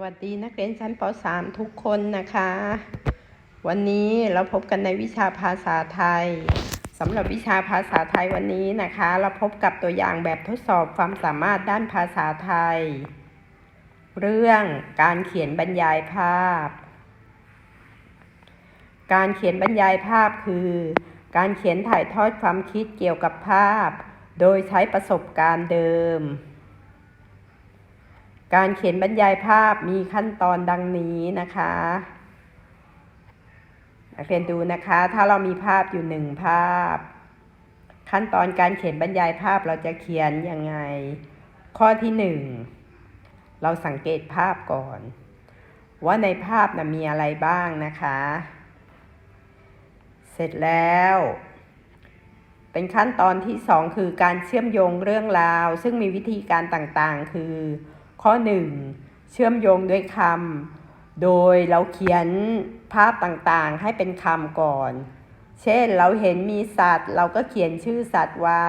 สวัสดีนักเรียนชั้นป .3 ทุกคนนะคะ วันนี้เราพบกันในวิชาภาษาไทยสำหรับวิชาภาษาไทยวันนี้นะคะ เราพบกับตัวอย่างแบบทดสอบความสามารถด้านภาษาไทย เรื่องการเขียนบรรยายภาพ การเขียนบรรยายภาพคือ การเขียนถ่ายทอดความคิดเกี่ยวกับภาพ โดยใช้ประสบการณ์เดิม การเขียนบรรยายภาพมีขั้นตอนดังนี้นะคะนักเรียนดูนะคะ ถ้าเรามีภาพอยู่หนึ่งภาพ ขั้นตอนการเขียนบรรยายภาพเราจะเขียนยังไง ข้อที่หนึ่งเราสังเกตภาพก่อน ว่าในภาพนะมีอะไรบ้างนะคะ เสร็จแล้ว เป็นขั้นตอนที่สองคือการเชื่อมโยงเรื่องราว ซึ่งมีวิธีการต่างๆ คือ ข้อหนึ่งเชื่อมโยงด้วยคำ โดยเราเขียนภาพต่างๆ ให้เป็นคำก่อน เช่นเราเห็นมีสัตว์ เราก็เขียนชื่อสัตว์ไว้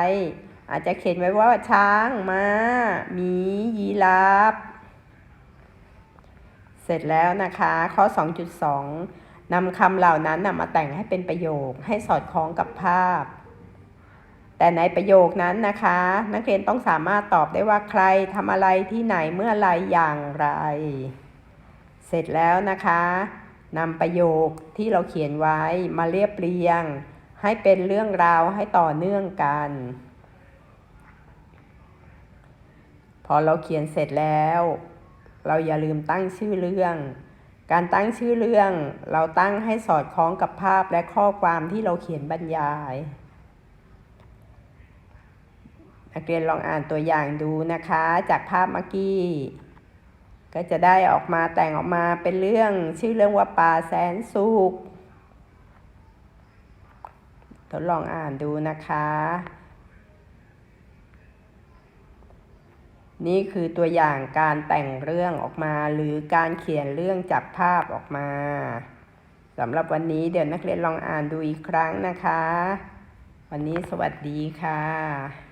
อาจจะเขียนไว้ว่าช้างม้าหมียีราฟเสร็จแล้วนะคะ ข้อ 2.2นำคำเหล่านั้นนะมาแต่งให้เป็นประโยคให้สอดคล้องกับภาพ แต่ในประโยคนั้นนะคะ นักเรียนต้องสามารถตอบได้ว่าใครทำอะไรที่ไหนเมื่อไรอย่างไร เสร็จแล้วนะคะนำประโยคที่เราเขียนไว้มาเรียบเรียง ให้เป็นเรื่องราวให้ต่อเนื่องกัน พอเราเขียนเสร็จแล้ว เราอย่าลืมตั้งชื่อเรื่อง การตั้งชื่อเรื่อง เราตั้งให้สอดคล้องกับภาพและข้อความที่เราเขียนบรรยาย นักเรียนลองอ่านตัวอย่างดูนะคะ จากภาพเมื่อกี้ ก็จะได้ออกมาแต่งออกมาเป็นเรื่องชื่อเรื่องว่าป่าแสนสุขทดลองอ่านดูนะคะ นี่คือตัวอย่างการแต่งเรื่องออกมาหรือการเขียนเรื่องจากภาพออกมาสำหรับวันนี้เดี๋ยวนักเรียนลองอ่านดูอีกครั้งนะคะ วันนี้สวัสดีค่ะ